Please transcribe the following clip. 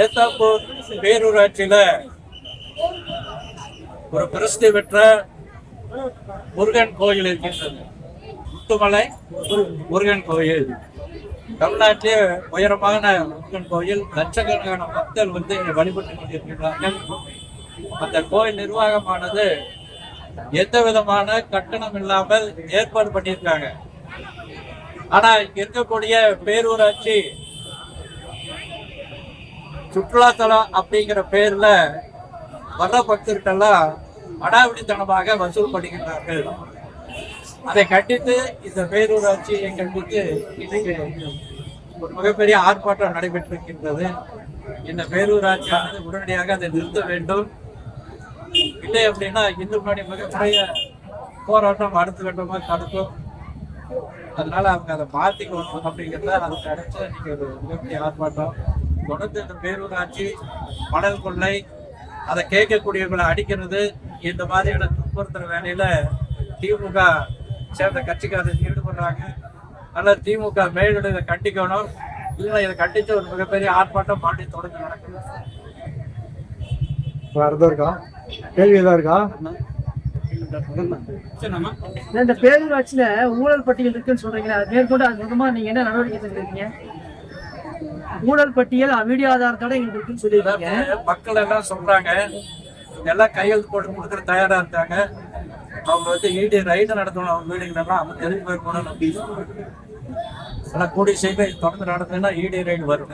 ஏத்தாப்பூர் பேரூராட்சியில ஒரு பிரசித்தி பெற்ற முருகன் கோயில் இருக்கின்றது. முத்துமலை முருகன் கோயில். தமிழ்நாட்டிலே உயரமான முருகன் கோயில். லட்சக்கணக்கான மக்கள் வந்து இங்கே வழிபட்டு கொண்டிருக்கின்றார்கள் அந்த கோயில் நிர்வாகமானது எந்த விதமான கட்டணம் இல்லாமல் ஏற்பாடு பண்ணியிருக்காங்க. ஆனால் இங்க இருக்கக்கூடிய பேரூராட்சி சுற்றுலாத்தலம் அப்படிங்கிற பேர்ல வர்ற பக்தர்களெல்லாம் அடாவடித்தனமாக வசூல் பண்ணுகின்றார்கள். அதை கண்டித்து இந்த பேரூராட்சியை கண்டித்து இன்னைக்கு ஒரு மிகப்பெரிய ஆர்ப்பாட்டம் நடைபெற்றிருக்கின்றது. இந்த பேரூராட்சியானது உடனடியாக அதை நிறுத்த வேண்டும். இல்லை அப்படின்னா இன்னும் முன்னாடி மிகப்பெரிய போராட்டம் அடுத்த கட்டமாக தடுக்கும் அதனால அவங்க அதை மாற்றிக்கணும் அப்படிங்கிறத அது கிடைச்ச நீங்கள் ஒரு மிகப்பெரிய ஆர்ப்பாட்டம். தொடர்ந்து இந்த பேரூராட்சி மணல் கொள்ளை அதை கேட்கக்கூடியவங்களை அடிக்கிறது இந்த மாதிரியான துன்புறுத்துற வேலையில திமுக சேர்ந்த கட்சிக்காரர் ஈடுபடுறாங்க. அதனால திமுக மேலிட இதை கண்டிக்கணும். இல்லை இதை கண்டித்து ஒரு மிகப்பெரிய ஆர்ப்பாட்டம் மாட்டி தொடர்ந்து நடக்குது. வேற இருக்கா? கேள்வி எதாவது இருக்கா? இந்த பேரூராட்சியில ஊழல் பட்டியல் இருக்குன்னு சொல்றீங்களா அது மேற்கொண்டு அது விதமா நீங்க என்ன நடவடிக்கை எடுத்துருக்கீங்க? ஊழல் பட்டியல் வீடியோ ஆதாரத்தோட எங்களுக்கு சொல்லியிருக்காங்க மக்கள் எல்லாம் சொல்றாங்க எல்லாம் கையெழுத்து போட்டு கொடுக்குற தயாரா இருந்தாங்க அவங்க வந்து ஈடு ரைடு நடத்தணும் அவங்க வீடுகளெல்லாம் அவங்க தெரிஞ்சு போய் போகணும் அப்படின்னு ஆனா கூடிய சீக்கிரம் தொடர்ந்து நடந்ததுன்னா ஈடு ரைடு வரும்.